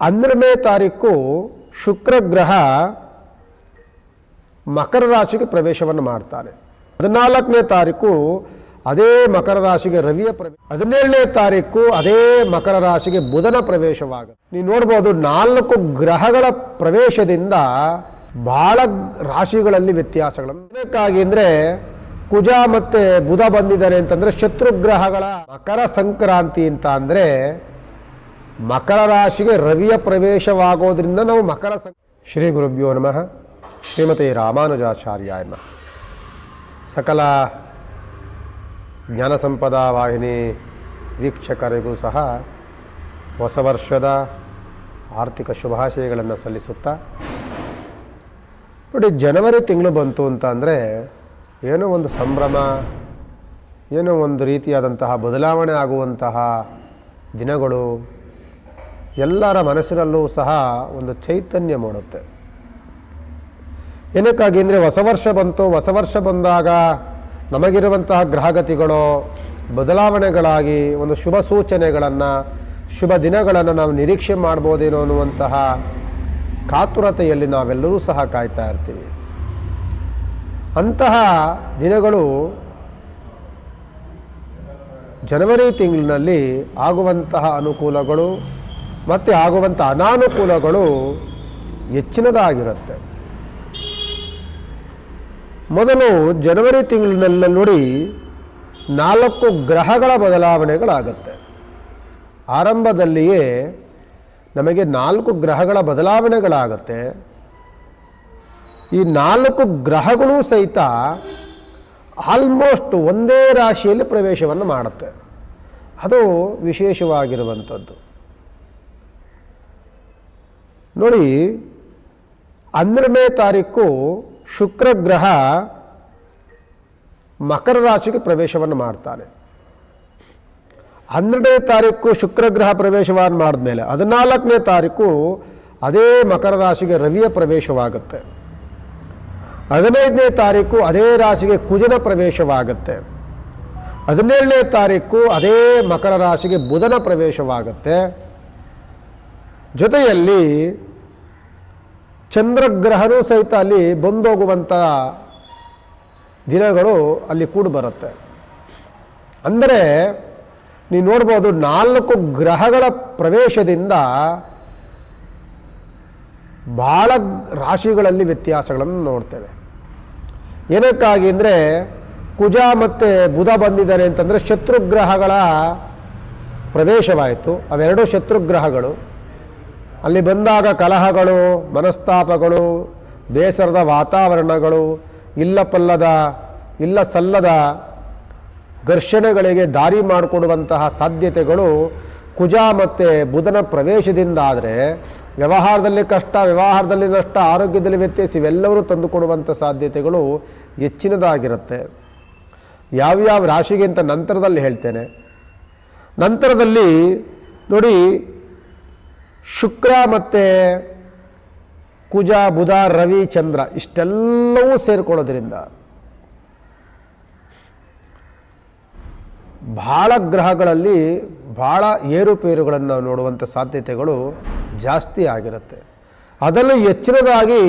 ಹನ್ನೆರಡನೇ ತಾರೀಕು ಶುಕ್ರಗ್ರಹ ಮಕರ ರಾಶಿಗೆ ಪ್ರವೇಶವನ್ನು ಮಾಡ್ತಾನೆ ಹದಿನಾಲ್ಕನೇ ತಾರೀಕು ಅದೇ ಮಕರ ರಾಶಿಗೆ ರವಿಯ ಪ್ರವೇಶ ಹದಿನೇಳನೇ ತಾರೀಕು ಅದೇ ಮಕರ ರಾಶಿಗೆ ಬುಧನ ಪ್ರವೇಶವಾಗುತ್ತೆ ನೀವು ನೋಡ್ಬೋದು ನಾಲ್ಕು ಗ್ರಹಗಳ ಪ್ರವೇಶದಿಂದ ಬಹಳ ರಾಶಿಗಳಲ್ಲಿ ವ್ಯತ್ಯಾಸಗಳನ್ನು ಬೇಕಾಗಿ ಅಂದರೆ ಕುಜ ಮತ್ತೆ ಬುಧ ಬಂದಿದ್ದಾರೆ ಅಂತಂದರೆ ಶತ್ರುಗ್ರಹಗಳ ಮಕರ ಸಂಕ್ರಾಂತಿ ಅಂತ ಅಂದರೆ ಮಕರ ರಾಶಿಗೆ ರವಿಯ ಪ್ರವೇಶವಾಗೋದ್ರಿಂದ ನಾವು ಮಕರ ಸಂ ಶ್ರೀ ಗುರುಭ್ಯೋ ನಮಃ. ಶ್ರೀಮತಿ ರಾಮಾನುಜಾಚಾರ್ಯ ನಮಃ. ಸಕಲ ಜ್ಞಾನ ಸಂಪದ ವಾಹಿನಿ ವೀಕ್ಷಕರಿಗೂ ಸಹ ಹೊಸ ವರ್ಷದ ಆರ್ಥಿಕ ಶುಭಾಶಯಗಳನ್ನು ಸಲ್ಲಿಸುತ್ತಾ, ನೋಡಿ ಜನವರಿ ತಿಂಗಳು ಬಂತು ಅಂತ ಅಂದರೆ ಏನೋ ಒಂದು ಸಂಭ್ರಮ, ಏನೋ ಒಂದು ರೀತಿಯಾದಂತಹ ಬದಲಾವಣೆ ಆಗುವಂತಹ ದಿನಗಳು ಎಲ್ಲರ ಮನಸ್ಸಿನಲ್ಲೂ ಸಹ ಒಂದು ಚೈತನ್ಯ ಮೂಡುತ್ತೆ. ಏನಕ್ಕಾಗಿ ಅಂದರೆ ಹೊಸ ವರ್ಷ ಬಂತು, ಹೊಸ ವರ್ಷ ಬಂದಾಗ ನಮಗಿರುವಂತಹ ಗ್ರಹಗತಿಗಳು ಬದಲಾವಣೆಗಳಾಗಿ ಒಂದು ಶುಭ ಸೂಚನೆಗಳನ್ನು, ಶುಭ ದಿನಗಳನ್ನು ನಾವು ನಿರೀಕ್ಷೆ ಮಾಡ್ಬೋದೇನೋ ಅನ್ನುವಂತಹ ಕಾತುರತೆಯಲ್ಲಿ ನಾವೆಲ್ಲರೂ ಸಹ ಕಾಯ್ತಾ ಇರ್ತೀವಿ. ಅಂತಹ ದಿನಗಳು ಜನವರಿ ತಿಂಗಳಿನಲ್ಲಿ ಆಗುವಂತಹ ಅನುಕೂಲಗಳು ಮತ್ತು ಆಗುವಂಥ ಅನಾನುಕೂಲಗಳು ಹೆಚ್ಚಿನದಾಗಿರುತ್ತೆ. ಮೊದಲು ಜನವರಿ ತಿಂಗಳಿನಲ್ಲಿ ನೋಡಿ ನಾಲ್ಕು ಗ್ರಹಗಳ ಬದಲಾವಣೆಗಳಾಗುತ್ತೆ. ಆರಂಭದಲ್ಲಿಯೇ ನಮಗೆ ನಾಲ್ಕು ಗ್ರಹಗಳ ಬದಲಾವಣೆಗಳಾಗುತ್ತೆ. ಈ ನಾಲ್ಕು ಗ್ರಹಗಳು ಸಹಿತ ಆಲ್ಮೋಸ್ಟ್ ಒಂದೇ ರಾಶಿಯಲ್ಲಿ ಪ್ರವೇಶವನ್ನು ಮಾಡುತ್ತೆ. ಅದು ವಿಶೇಷವಾಗಿರುವಂಥದ್ದು. ನೋಡಿ, ಹನ್ನೆರಡನೇ ತಾರೀಕು ಶುಕ್ರ ಗ್ರಹ ಮಕರ ರಾಶಿಗೆ ಪ್ರವೇಶವನ್ನು ಮಾಡ್ತಾನೆ. ಹನ್ನೆರಡನೇ ತಾರೀಕು ಶುಕ್ರ ಗ್ರಹ ಪ್ರವೇಶವನ್ನು ಮಾಡಿದ್ಮೇಲೆ ಹದಿನಾಲ್ಕನೇ ತಾರೀಕು ಅದೇ ಮಕರ ರಾಶಿಗೆ ರವಿಯ ಪ್ರವೇಶವಾಗುತ್ತೆ. ಹದಿನೈದನೇ ತಾರೀಕು ಅದೇ ರಾಶಿಗೆ ಕುಜನ ಪ್ರವೇಶವಾಗುತ್ತೆ. ಹದಿನೇಳನೇ ತಾರೀಕು ಅದೇ ಮಕರ ರಾಶಿಗೆ ಬುಧನ ಪ್ರವೇಶವಾಗುತ್ತೆ. ಜೊತೆಯಲ್ಲಿ ಚಂದ್ರಗ್ರಹನೂ ಸಹಿತ ಅಲ್ಲಿ ಬಂದೋಗುವಂಥ ದಿನಗಳು ಅಲ್ಲಿ ಕೂಡು ಬರುತ್ತೆ. ಅಂದರೆ ನೀವು ನೋಡ್ಬೋದು ನಾಲ್ಕು ಗ್ರಹಗಳ ಪ್ರವೇಶದಿಂದ ಭಾಳ ರಾಶಿಗಳಲ್ಲಿ ವ್ಯತ್ಯಾಸಗಳನ್ನು ನೋಡ್ತೇವೆ. ಏನಕ್ಕಾಗಿ ಅಂದರೆ ಕುಜ ಮತ್ತು ಬುಧ ಬಂದಿದ್ದಾರೆ ಅಂತಂದರೆ ಶತ್ರುಗ್ರಹಗಳ ಪ್ರವೇಶವಾಯಿತು. ಅವೆರಡು ಶತ್ರುಗ್ರಹಗಳು. ಅಲ್ಲಿ ಬಂದಾಗ ಕಲಹಗಳು, ಮನಸ್ತಾಪಗಳು, ಬೇಸರದ ವಾತಾವರಣಗಳು ಇಲ್ಲ ಪಲ್ಲದ ಇಲ್ಲ ಸಲ್ಲದ ಘರ್ಷಣೆಗಳಿಗೆ ದಾರಿ ಮಾಡಿಕೊಡುವಂತಹ ಸಾಧ್ಯತೆಗಳು ಕುಜ ಮತ್ತು ಬುಧನ ಪ್ರವೇಶದಿಂದಾದರೆ ವ್ಯವಹಾರದಲ್ಲಿ ಕಷ್ಟ, ವ್ಯವಹಾರದಲ್ಲಿ ನಷ್ಟ, ಆರೋಗ್ಯದಲ್ಲಿ ವ್ಯತ್ಯಾಸ ಇವೆಲ್ಲವೂ ತಂದುಕೊಡುವಂಥ ಸಾಧ್ಯತೆಗಳು ಹೆಚ್ಚಿನದಾಗಿರುತ್ತೆ. ಯಾವ್ಯಾವ ರಾಶಿಗೆ ಅಂತ ನಂತರದಲ್ಲಿ ಹೇಳ್ತೇನೆ. ನಂತರದಲ್ಲಿ ನೋಡಿ ಶುಕ್ರ ಮತ್ತು ಕುಜ, ಬುಧ, ರವಿ, ಚಂದ್ರ ಇಷ್ಟೆಲ್ಲವೂ ಸೇರಿಕೊಳ್ಳೋದ್ರಿಂದ ಭಾಳ ಗ್ರಹಗಳಲ್ಲಿ ಭಾಳ ಏರುಪೇರುಗಳನ್ನು ನೋಡುವಂಥ ಸಾಧ್ಯತೆಗಳು ಜಾಸ್ತಿ ಆಗಿರುತ್ತೆ. ಅದನ್ನು ಹೆಚ್ಚಿನದಾಗಿ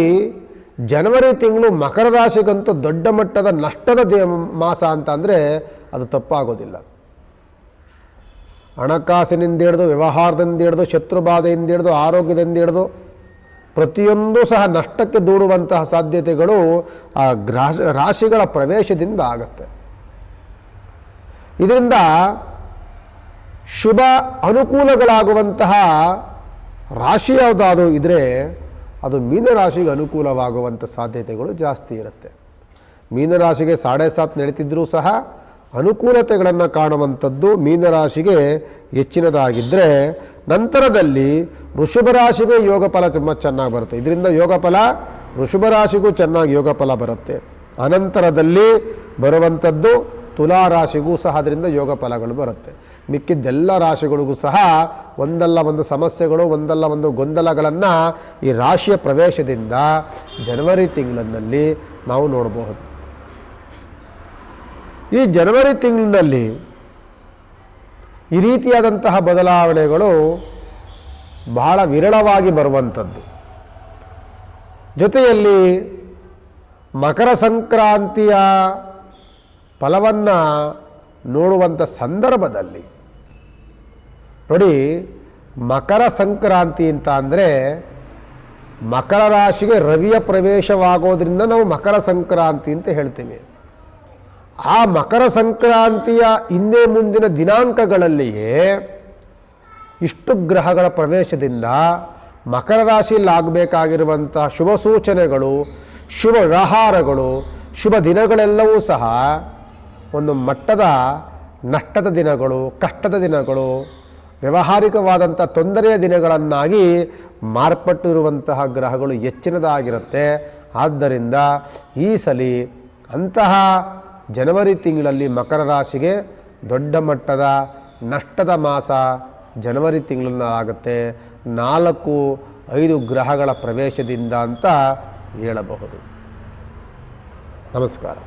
ಜನವರಿ ತಿಂಗಳು ಮಕರ ರಾಶಿಗಂತೂ ದೊಡ್ಡ ಮಟ್ಟದ ನಷ್ಟದ ದೇ ಮಾಸ ಅಂತ ಅಂದರೆ ಅದು ತಪ್ಪಾಗೋದಿಲ್ಲ. ಹಣಕಾಸಿನಿಂದ ಹಿಡಿದು, ವ್ಯವಹಾರದಿಂದ ಹಿಡಿದು ಶತ್ರುಬಾಧೆಯಿಂದ ಹಿಡಿದು, ಆರೋಗ್ಯದಿಂದ ಹಿಡಿದು ಪ್ರತಿಯೊಂದು ಸಹ ನಷ್ಟಕ್ಕೆ ದೂಡುವಂತಹ ಸಾಧ್ಯತೆಗಳು ಆ ರಾಶಿಗಳ ಪ್ರವೇಶದಿಂದ ಆಗುತ್ತೆ. ಇದರಿಂದ ಶುಭ ಅನುಕೂಲಗಳಾಗುವಂತಹ ರಾಶಿ ಯಾವುದಾದ್ರು ಇದ್ದರೆ ಅದು ಮೀನರಾಶಿಗೆ ಅನುಕೂಲವಾಗುವಂಥ ಸಾಧ್ಯತೆಗಳು ಜಾಸ್ತಿ ಇರುತ್ತೆ. ಮೀನರಾಶಿಗೆ ಸಾಡೆ ಸಾತ್ ನಡೀತಿದ್ರೂ ಸಹ ಅನುಕೂಲತೆಗಳನ್ನು ಕಾಣುವಂಥದ್ದು ಮೀನರಾಶಿಗೆ ಹೆಚ್ಚಿನದಾಗಿದ್ದರೆ ನಂತರದಲ್ಲಿ ವೃಷಭ ರಾಶಿಗೆ ಯೋಗ ಫಲ ತುಂಬ ಚೆನ್ನಾಗಿ ಬರುತ್ತೆ. ಇದರಿಂದ ಯೋಗ ಫಲ ವೃಷಭ ರಾಶಿಗೂ ಚೆನ್ನಾಗಿ ಯೋಗ ಫಲ ಬರುತ್ತೆ. ಅನಂತರದಲ್ಲಿ ಬರುವಂಥದ್ದು ತುಲಾ ರಾಶಿಗೂ ಸಹ ಅದರಿಂದ ಯೋಗ ಫಲಗಳು ಬರುತ್ತೆ. ಮಿಕ್ಕಿದ್ದೆಲ್ಲ ರಾಶಿಗಳಿಗೂ ಸಹ ಒಂದಲ್ಲ ಒಂದು ಸಮಸ್ಯೆಗಳು, ಒಂದಲ್ಲ ಒಂದು ಗೊಂದಲಗಳನ್ನು ಈ ರಾಶಿಯ ಪ್ರವೇಶದಿಂದ ಜನವರಿ ತಿಂಗಳಿನಲ್ಲಿ ನಾವು ನೋಡಬಹುದು. ಈ ಜನವರಿ ತಿಂಗಳಿನಲ್ಲಿ ಈ ರೀತಿಯಾದಂತಹ ಬದಲಾವಣೆಗಳು ಬಹಳ ವಿರಳವಾಗಿ ಬರುವಂಥದ್ದು. ಜೊತೆಯಲ್ಲಿ ಮಕರ ಸಂಕ್ರಾಂತಿಯ ಫಲವನ್ನು ನೋಡುವಂಥ ಸಂದರ್ಭದಲ್ಲಿ ನೋಡಿ, ಮಕರ ಸಂಕ್ರಾಂತಿ ಅಂತ ಅಂದರೆ ಮಕರ ರಾಶಿಗೆ ರವಿಯ ಪ್ರವೇಶವಾಗೋದ್ರಿಂದ ನಾವು ಮಕರ ಸಂಕ್ರಾಂತಿ ಅಂತ ಹೇಳ್ತೀವಿ. ಆ ಮಕರ ಸಂಕ್ರಾಂತಿಯ ಹಿಂದೆ ಮುಂದಿನ ದಿನಾಂಕಗಳಲ್ಲಿಯೇ ಇಷ್ಟು ಗ್ರಹಗಳ ಪ್ರವೇಶದಿಂದ ಮಕರ ರಾಶಿಯಲ್ಲಿ ಆಗಬೇಕಾಗಿರುವಂಥ ಶುಭ ಸೂಚನೆಗಳು, ಶುಭ ವ್ಯವಹಾರಗಳು, ಶುಭ ದಿನಗಳೆಲ್ಲವೂ ಸಹ ಒಂದು ಮಟ್ಟದ ನಷ್ಟದ ದಿನಗಳು, ಕಷ್ಟದ ದಿನಗಳು, ವ್ಯಾವಹಾರಿಕವಾದಂಥ ತೊಂದರೆಯ ದಿನಗಳನ್ನಾಗಿ ಮಾರ್ಪಟ್ಟಿರುವಂತಹ ಗ್ರಹಗಳು ಹೆಚ್ಚಿನದಾಗಿರುತ್ತೆ. ಆದ್ದರಿಂದ ಈ ಸಲಿ ಅಂತಹ ಜನವರಿ ತಿಂಗಳಲ್ಲಿ ಮಕರ ರಾಶಿಗೆ ದೊಡ್ಡ ಮಟ್ಟದ ನಷ್ಟದ ಮಾಸ ಜನವರಿ ತಿಂಗಳನ್ನಾಗುತ್ತೆ ನಾಲ್ಕು, ಐದು ಗ್ರಹಗಳ ಪ್ರವೇಶದಿಂದ ಅಂತ ಹೇಳಬಹುದು. ನಮಸ್ಕಾರ.